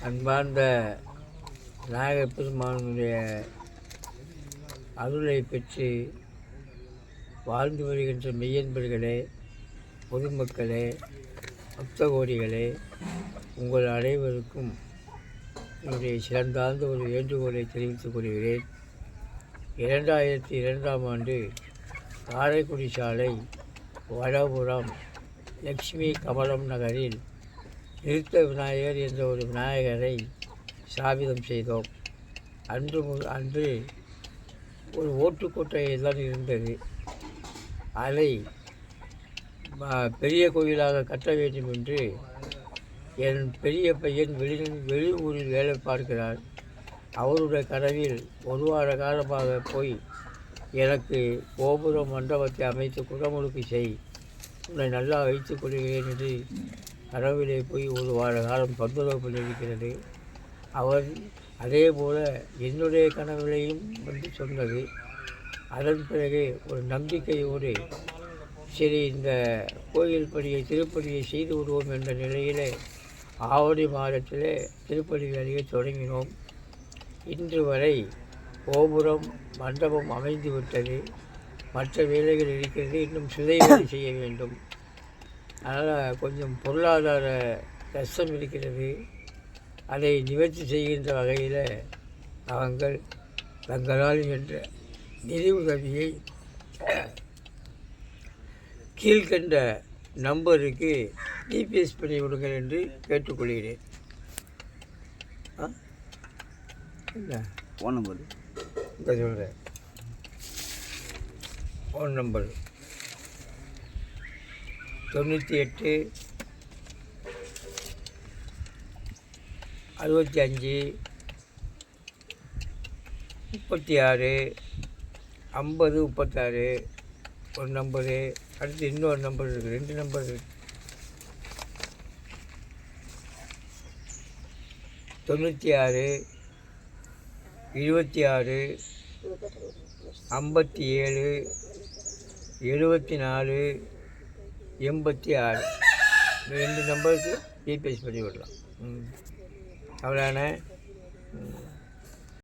அன்பார்ந்த நாயகப் பெருமானுடைய அருளை பெற்று வாழ்ந்து வருகின்ற மெய்யன்பர்களே பொதுமக்களே பக்தகோடிகளே உங்கள் அனைவருக்கும் என்னுடைய சிறந்தார்ந்த ஒரு வேண்டுகோளை தெரிவித்துக் கொள்கிறேன். இரண்டாயிரத்தி இரண்டாம் ஆண்டு காரைக்குடி சாலை வடபுறம் லக்ஷ்மி கமலம் நகரில் நிறுத்த விநாயகர் என்ற ஒரு விநாயகரை ஸ்தாபிதம் செய்தோம். அன்று மு- அன்று ஒரு ஓட்டுக்கோட்டை தான் இருந்தது. அதை பெரிய கோயிலாக கட்ட வேண்டும் என்று என் பெரிய பையன் வெளி வெளியூரில் வேலை பார்க்கிறார். அவருடைய கனவில் ஒரு வார காலமாக போய் எனக்கு கோபுரம் மண்டபத்தை அமைத்து குடமுழுக்கு செய். உன்னை நல்லா வைத்துக் கொள்கிறேன் என்று கனவிலே போய் ஒரு வார காலம் தொந்தரவு பண்ணியிருக்கிறது அவர் அதே போல் என்னுடைய கனவிலையும் வந்து சொன்னது. அதன் பிறகு ஒரு நம்பிக்கையோடு சரி இந்த கோயில் படியை திருப்பதியை செய்து விடுவோம் என்ற நிலையிலே ஆவணி மாதத்திலே திருப்பதி வேலையை தொடங்கினோம். இன்று வரை கோபுரம் மண்டபம் அமைந்து விட்டது மற்ற வேலைகள் இருக்கிறது இன்னும் சிலை வேலை செய்ய வேண்டும். அதனால் கொஞ்சம் பொருளாதார கஷ்டம் இருக்கிறது. அதை நிவர்த்தி செய்கின்ற வகையில் தாங்கள் தங்களால் என்ற நிதி உதவியை கீழ்கண்ட நம்பருக்கு ஜிபிஎஸ் பண்ணி விடுங்கள் என்று கேட்டுக்கொள்கிறேன். என்ன? Phone number. சொல்கிறேன் ஃபோன் நம்பர் தொண்ணூற்றி எட்டு அறுபத்தி அஞ்சு முப்பத்தி ஆறு ஐம்பது முப்பத்தாறு ஒரு நம்பரு. அடுத்து இன்னொரு நம்பர் இருக்குது ரெண்டு நம்பர் தொண்ணூற்றி ஆறு இருபத்தி ஆறு ஐம்பத்தி ஏழு எழுபத்தி நாலு எண்பத்தி ஆறு ரெண்டு நம்பருக்கு ஜிபிஎஸ் பண்ணி விடலாம். ம். அவ்வளோதானே